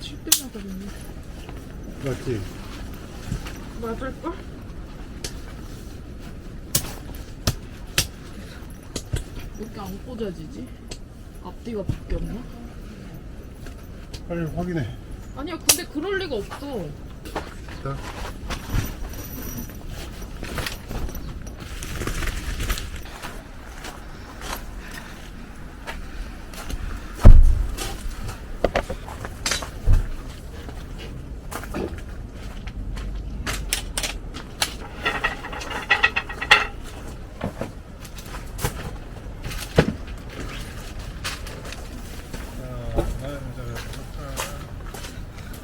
우리 이거 칠때 나가겠네. 맞지? 맞을걸? 왜 이렇게 안 꽂아지지? 앞뒤가 바뀌었나? 빨리 확인해. 아니야, 근데 그럴 리가 없어. 자.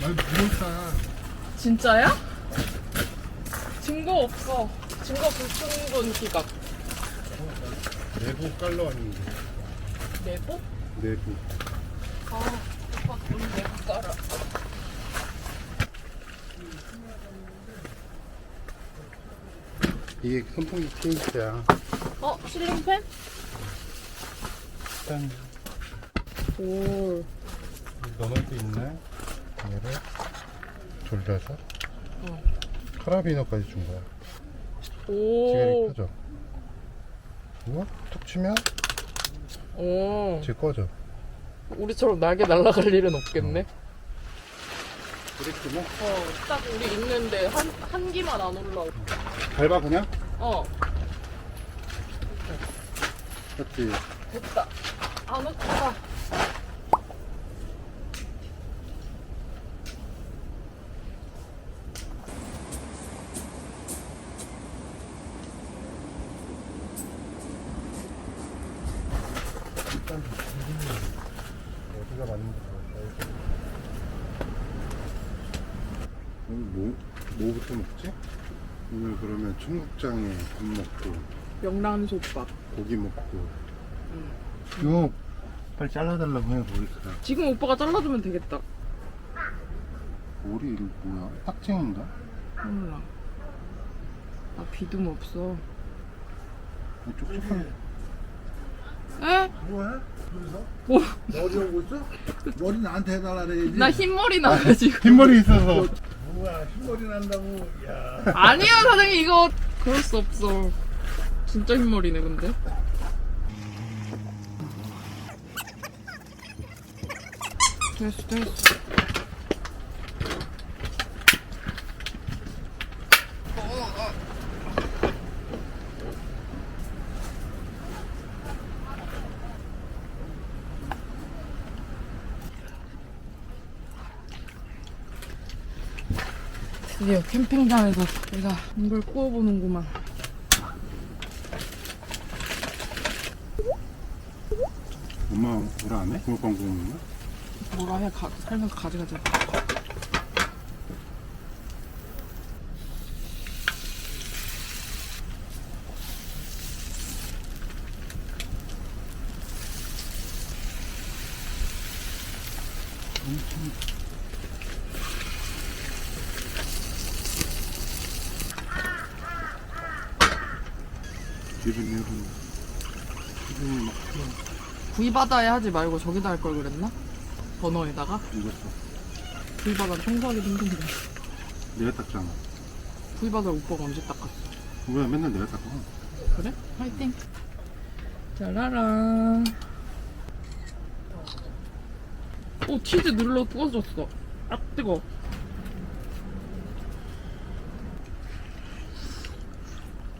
말 무섭다. 진짜야? 증거 없어. 증거 불충분 기각. 내부 깔러 왔는데. 내부? 내부. 아, 오빠 돈 내부 깔아. 이게 선풍기 케이스야. 어, 실링팬? 일단 오. 넣을 수 있네. 얘를 돌려서. 어. 카라비너까지 준 거야. 오. 지금 켜져. 이거 툭 치면 오. 지 꺼져. 우리처럼 날개 날아갈 일은 없겠네. 이렇게 뭐 어, 딱 우리 있는데 한, 한 기만 안 올라오고. 밟아 그냥? 어, 그렇지. 됐다. 안 웃다. 일단 어디가 맞는지 볼까? 오늘 뭐 뭐부터 먹지? 오늘 그러면 청국장에 밥 먹고 명란솥밥. 고기 먹고. 이거 빨리 잘라달라고 해 머리카락. 지금 오빠가 잘라주면 되겠다. 머리 이거 뭐야? 딱쟁인가? 몰라. 나 비듬 없어. 쪽쪽한. 에? 뭐해? 그래서? 뭐? 머리 오고 있어? 머리 나한테 해달라 그래야지. 나 흰머리 나가지고. 흰머리 있어서. 뭐야, 흰머리 난다고. 야. 아니요, 사장님, 이거. 그럴 수 없어. 진짜 흰머리네, 근데. 됐어, 됐어. 드디어 캠핑장에서 내가 이걸 구워보는구만. 엄마 뭐라 안 해? 붕어빵 구우는 거? 뭐라 해, 가, 살면서 가져가자. 기름 내고. 기름이 막 구이 바다에 하지 말고 저기다 할 걸 그랬나? 버너에다가? 익었어. 구이바다 청소하기 힘든데. 내가 닦잖아. 구이바다 오빠가 언제 닦았어? 왜 맨날 내가 닦아? 그래? 화이팅! 짜라란. 오, 치즈 눌러 부어졌어. 아, 뜨거.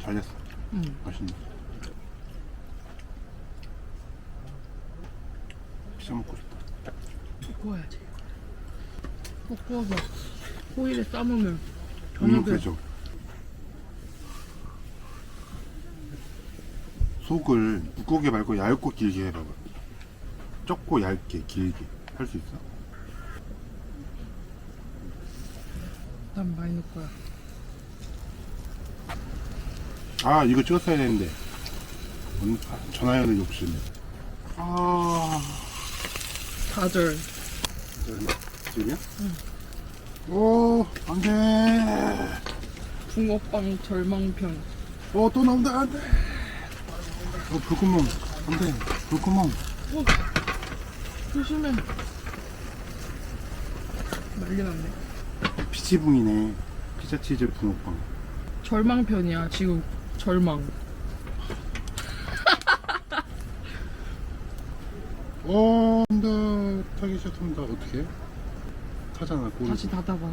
잘 됐어. 응. 맛있네. 피자 먹고 싶다. 구워야지. 꼭 구워서 호일에 싸먹으면 너무 저녁에 되죠. 속을 두껍게 말고 얇고 길게 해봐봐. 적고 얇게 길게 할 수 있어? 난 많이 넣을 거야. 아 이거 찍었어야 되는데 음, 아, 전화연의 욕심. 아 가절. 지금이야? 응. 오 안 돼. 붕어빵 절망편. 어또 나온다 안 돼. 어 불구멍 안 돼 불구멍. 조심해. 난리 났네. 피지붕이네. 피자 치즈 붕어빵. 절망편이야 지금 절망. 어, 한다. 타기 시작한다. 어떻게? 타잖아. 꼬리. 다시 닫아봐.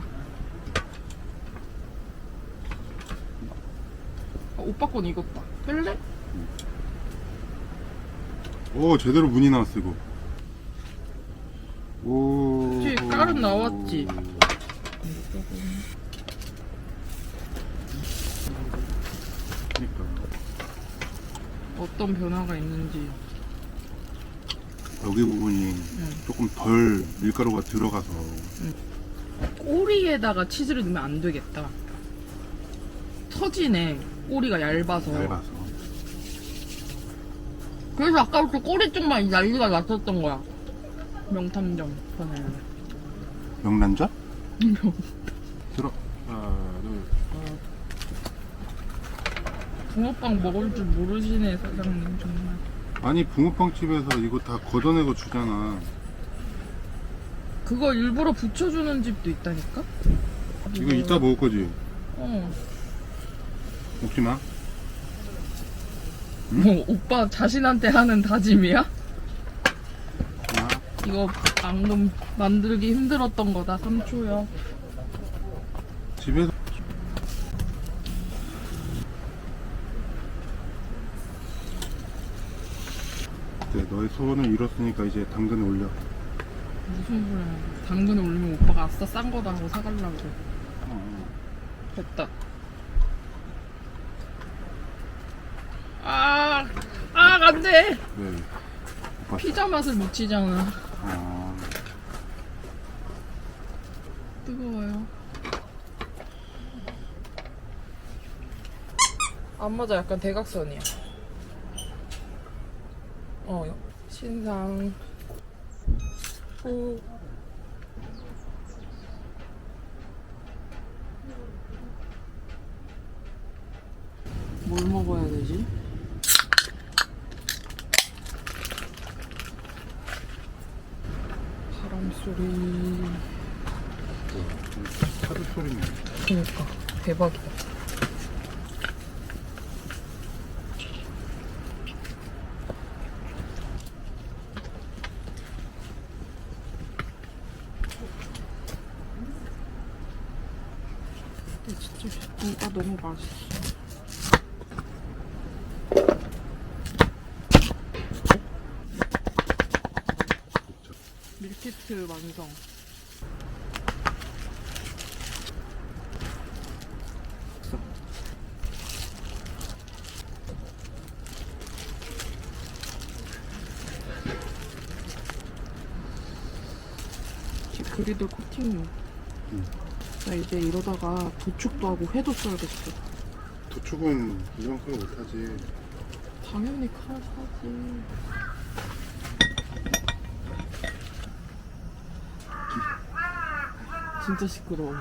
아, 오빠 건 익었다. 뺄래? 오, 제대로 문이 나왔어, 이거. 오. 그치, 깔은 나왔지. 그러니까. 어떤 변화가 있는지. 여기 부분이 조금 덜 밀가루가 들어가서 꼬리에다가 치즈를 넣으면 안 되겠다. 터지네. 꼬리가 얇아서. 얇아서. 그래서 아까부터 꼬리 쪽만 난리가 났었던 거야. 명탐정 편에. 명란젓? 들어. 하나, 둘. 붕어빵 먹을 줄 모르시네 사장님 정말. 아니 붕어빵 집에서 이거 다 걷어내고 주잖아. 그거 일부러 붙여주는 집도 있다니까? 이거 이따 먹을 거지. 어. 먹지 마. 뭐 오빠 자신한테 하는 다짐이야? 하나. 이거 방금 만들기 힘들었던 거다 3초요. 집에서 너의 소원을 이뤘으니까 이제 당근을 올려. 무슨 소리야? 당근을 올리면 오빠가 아싸 싼 거다 하고 사갈라고. 어, 됐다. 아, 아, 안 돼! 네. 오빠. 피자 맛을 묻히잖아. 아, 뜨거워요. 안 맞아, 약간 대각선이야. 어, 신상. 오. 뭘 먹어야 되지? 바람 소리. 카드 소리네. 그니까 대박이다. 근데 진짜 진짜 너무 맛있어. 밀키트 완성. 그리도 코팅용. 나 이제 이러다가 도축도 하고 회도 써야겠어. 도축은 이런 걸 못하지. 당연히 칼 사지. 진짜 시끄러워.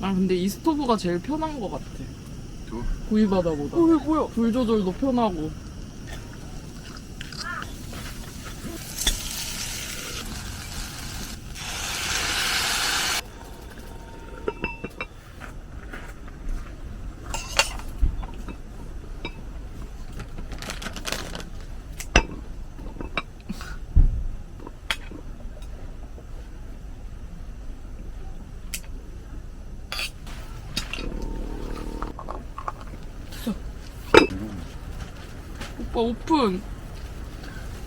아 근데 이 스토브가 제일 편한 것 같아. 저 구이바다보다. 어, 뭐야? 불 조절도 편하고. 오빠 오픈.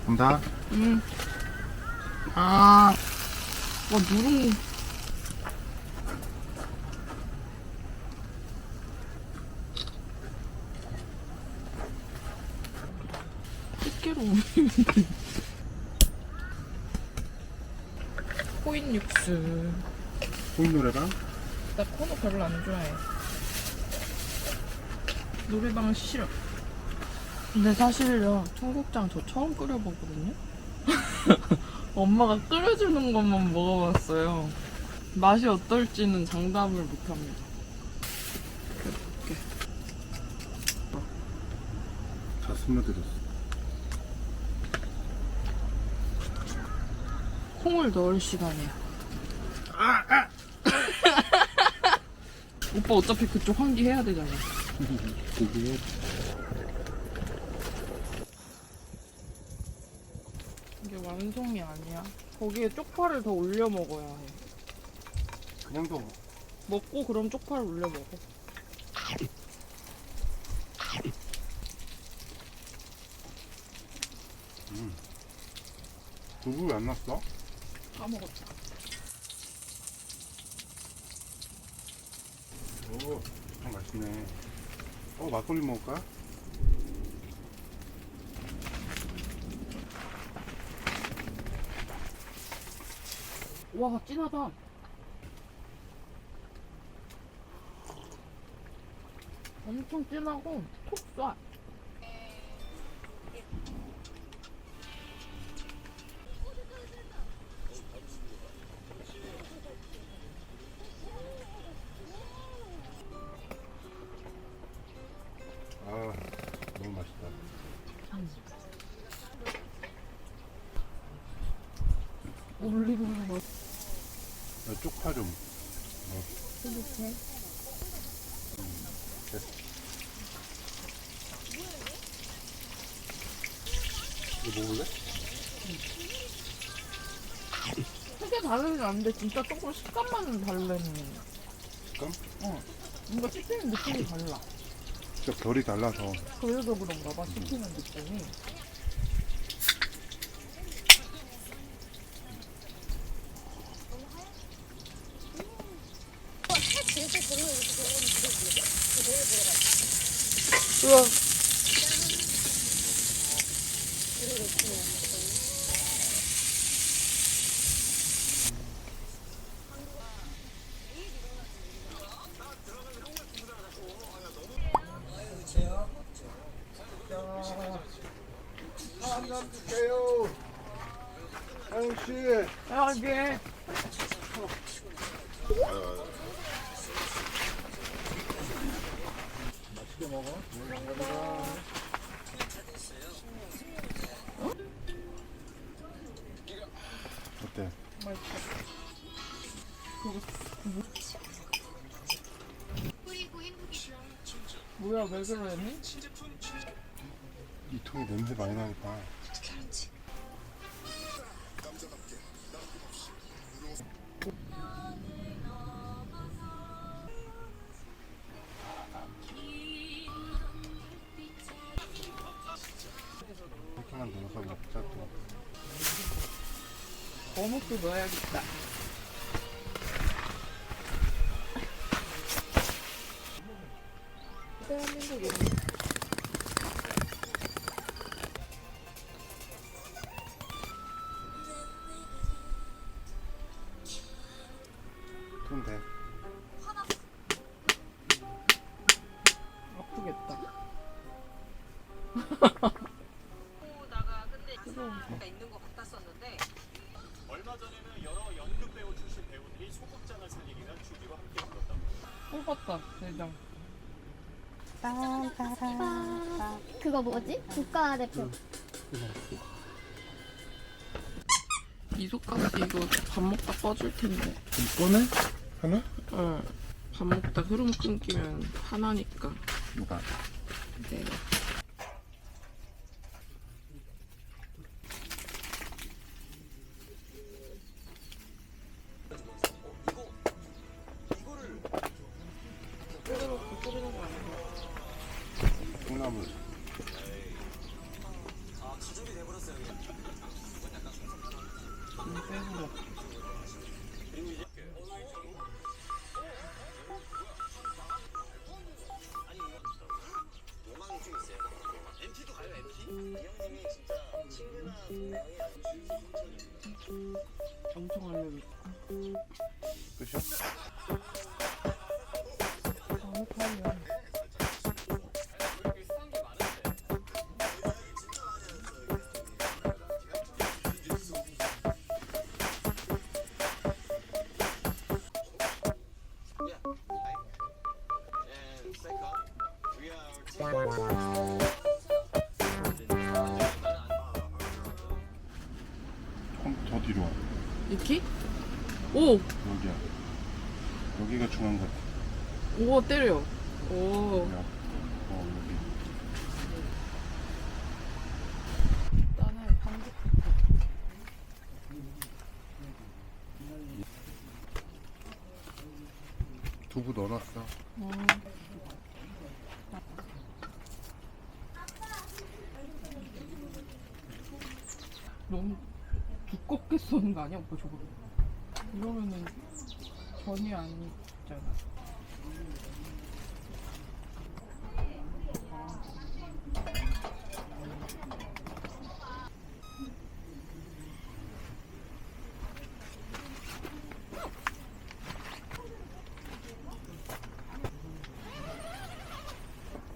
간다. 응. 아. 와, 누룽. 집게로 코인 육수. 코인 노래방? 나 코너 별로 안 좋아해. 노래방은 싫어. 근데 사실요, 청국장 저 처음 끓여보거든요? 엄마가 끓여주는 것만 먹어봤어요. 맛이 어떨지는 장담을 못합니다. 다 스며들었어. 콩을 넣을 시간이야. 오빠 어차피 그쪽 환기 해야 되잖아. 고기 완성이 아니야. 거기에 쪽파를 더 올려 먹어야 해. 그냥 도 먹고 그럼 쪽파를 올려 먹어. 두부 왜 안 났어? 다 먹었다. 오, 참 맛있네. 어, 막걸리 먹을까? 와 진하다. 엄청 진하고 톡 쏴. 다르진 않은데 진짜 조금 식감만 다르네. 식감? 어. 뭔가 씹히는 느낌이 달라. 진짜 결이 달라서. 그래서 그런가 봐 씹히는 느낌이. 우와. 그러니? 이 통에 냄새 많이 나니까. 이렇게만 넣어서 먹자 또. 어묵도 넣어야겠다. 배우 출신 배우들이 소극장을 살리기 위한 주기와 함께 불렀다. 뽑았다 대장. 그거 뭐지? 국가대표. 이소가스 이거 밥 먹다 꺼줄 텐데. 꺼내? 하나? 어. 밥 먹다 흐름 끊기면 화나니까. 뭐가? 네. 콩 알려줬 두부 넣어놨어. 너무 두껍게 써는 거 아니야 오빠 저거? 이러면은 전이 아니잖아.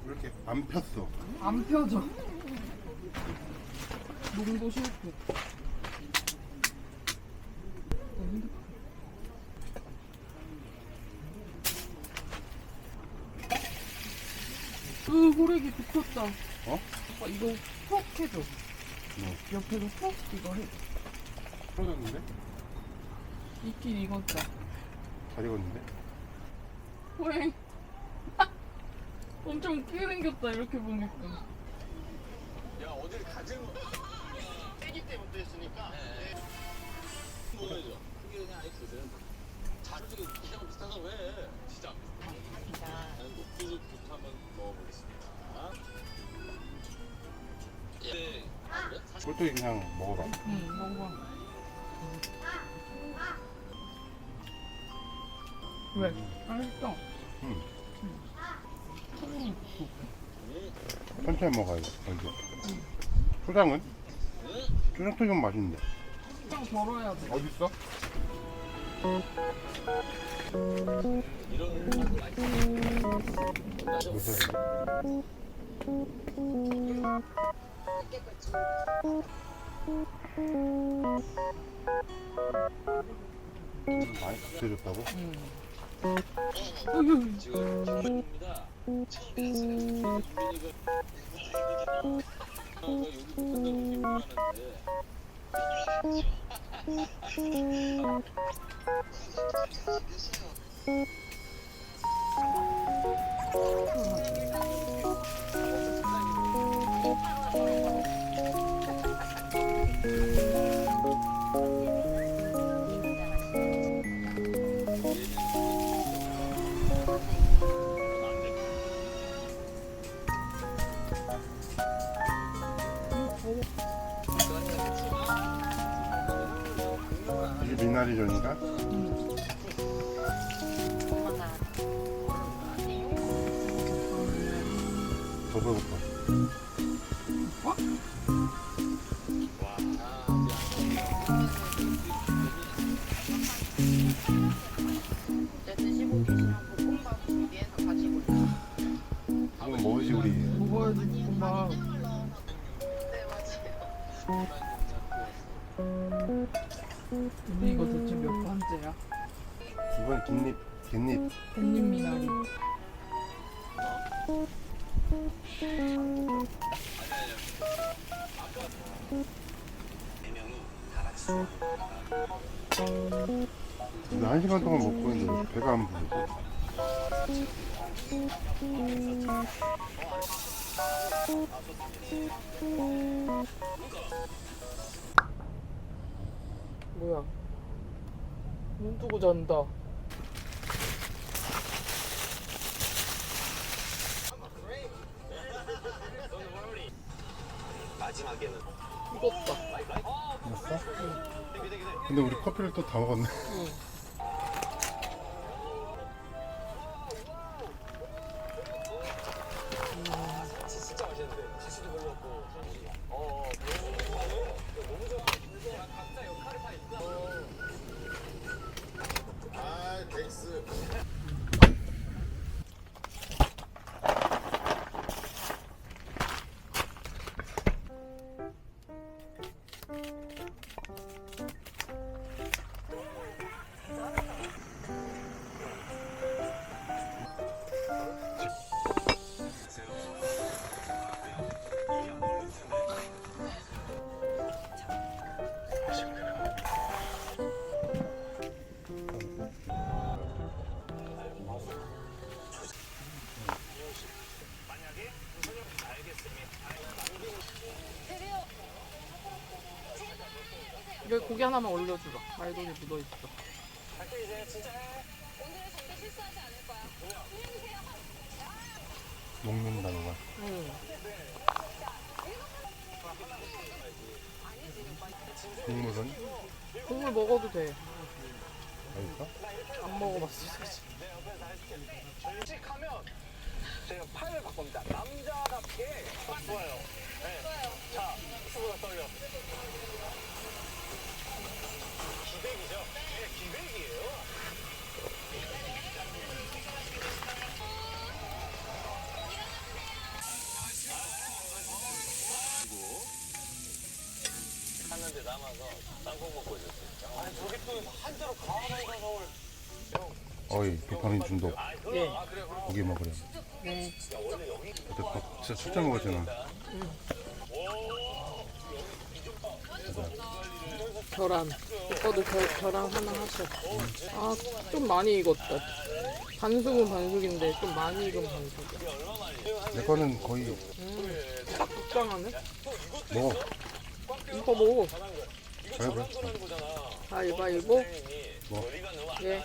왜 이렇게 안 폈어? 안 펴져. 농도 실패. 으, 호래기 붙었다. 어? 오빠 이거 톡 해줘. 뭐? 옆에서 톡 이거 해. 떨어졌는데? 익긴 익었다. 잘 익었는데? 호행. 엄청 웃기게 생겼다 이렇게 보니까. 야 어딜 가지 뭐. 애기 때부터 했으니까. 뭐야죠? 그게 그냥 아예 그대로. 자주게 그냥 비슷하다 왜? 진짜. 나는 녹두부터 한번 먹어보겠 꼴뚜기 그냥 먹어봐. 응, 먹어봐. 왜? 맛있어. 응. 국 천천히 먹어야 돼. 여기. 초장은? 초장 튀김 맛있는데. 좀 덜어야 돼. 어딨어? 무슨? 많이 붙여줬다고? 지금 김현입니다. 미나리전인가? 더 깃잎 깃잎 깻잎 미나리. 근데 한 시간 동안 먹고 있는데 왜 배가 안 부르지? 뭐야? 눈 뜨고 잔다. 마지막에는 익었다. 됐어? 근데 우리 커피를 또 다 먹었네. 진 고기 하나만 올려주라. 말고기 묻어있어. 먹는다는 거야. 응. 국물은? 국물 먹어도 돼. 맛있어? 안 먹어봤어. 하면 제가 팔을 바꿉니다. 남자답게 좋아요. 네. 자, 수고가 떨려. 남아서 땅콩 먹고 있었어요. 아니 저기 또 한자로 가만히 서울. 어이, 도파민 중독. 예. 고기 먹으래. 네. 그때 밥 진짜 출장 먹었잖아. 계란. 오빠도 계, 계란 하나 하셔. 아, 좀 많이 익었다. 반숙은 반숙인데 좀 많이 익은 반숙이야. 내 거는 거의 음, 딱 적당하네. 뭐, 이거 먹어. 잘 그래. 가위바위보. 뭐, 예.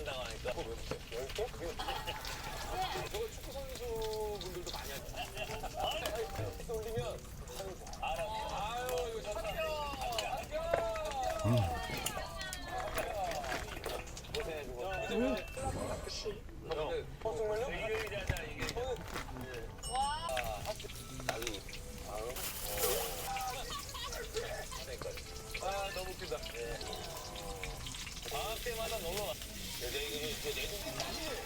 아 너무 웃기다. 방학 때마다 놀러 와. 여기 이게 이제 내년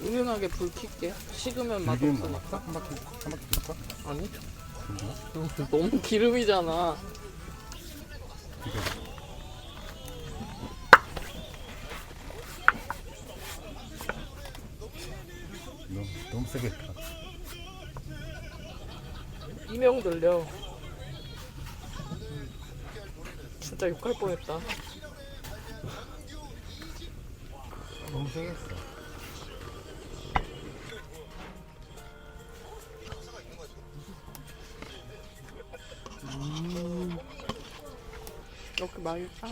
은은하게 불 켤게. 식으면 맛없으니까. 남았어? 한 바퀴, 한 바퀴 줄까? 아니? 진짜? 너무 기름이잖아. 너무, 너무 세게 했다. 이명 들려. 진짜 욕할 뻔했다. 너무 세게 했어. 이렇게 맛있다.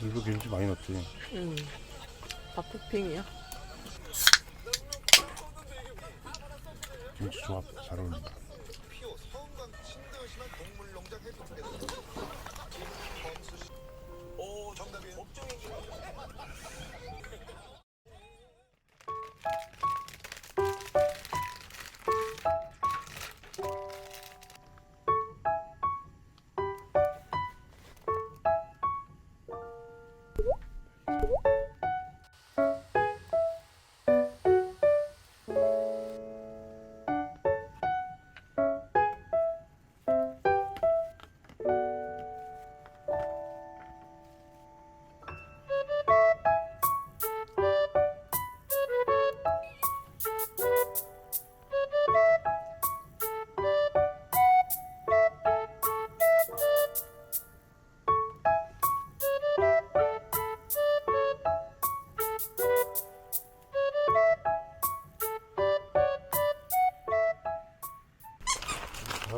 일부 김치 많이 넣었지. 음. 다 토핑이야. 김치 조합 잘 어울린다.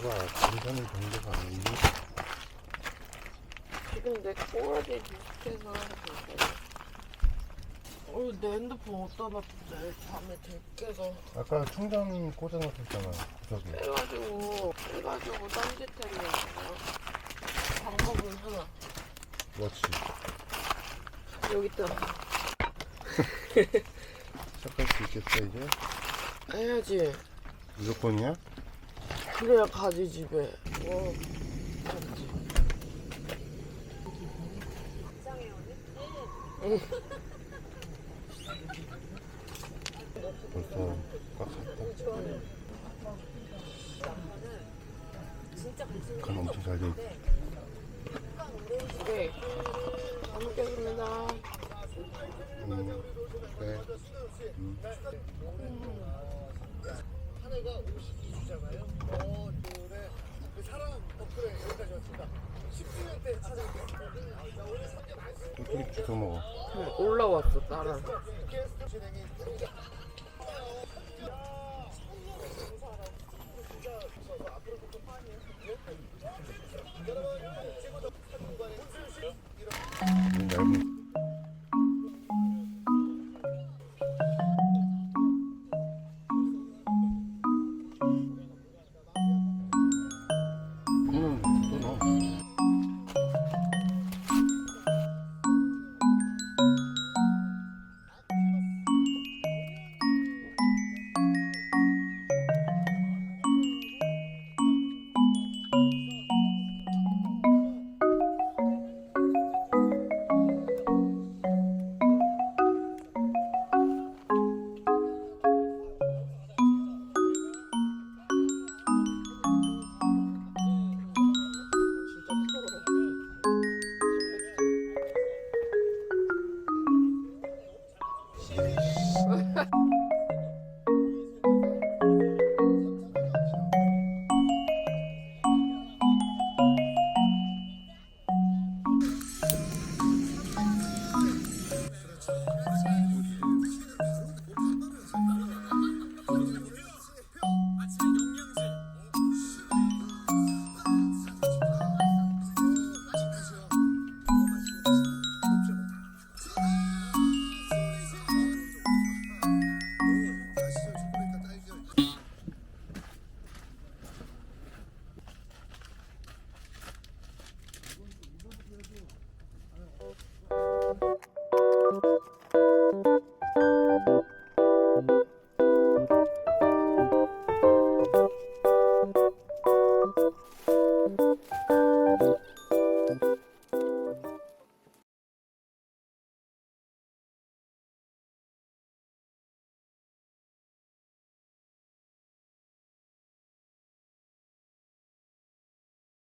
봐봐, 괜찮은 정도가 아니니. 지금 내 꼬라지 비슷해서 어, 내 핸드폰 어디다 놨대? 밤에 들 깨서 아까 충전 꽂아놨었잖아, 저기. 해가지고 해가지고 딴짓 했네. 방법은 하나. 뭐지? 여기 있다. 시작할 수 있겠어, 이제? 해야지. 무조건이야? 그래야 가지 집에. 뭐 가지. 벌써 꽉 찼다. 간 엄청 잘돼 있다. 네. 잘 먹겠습니다. 음, 그래. 한 있잖아요. 저들의 어, 그 사랑 덕분에 여기까지 왔습니다. 10주년 때 찾아뵙겠습니다. 오늘 3개 말씀. 올라왔어 따라. 네, 게스트 진행이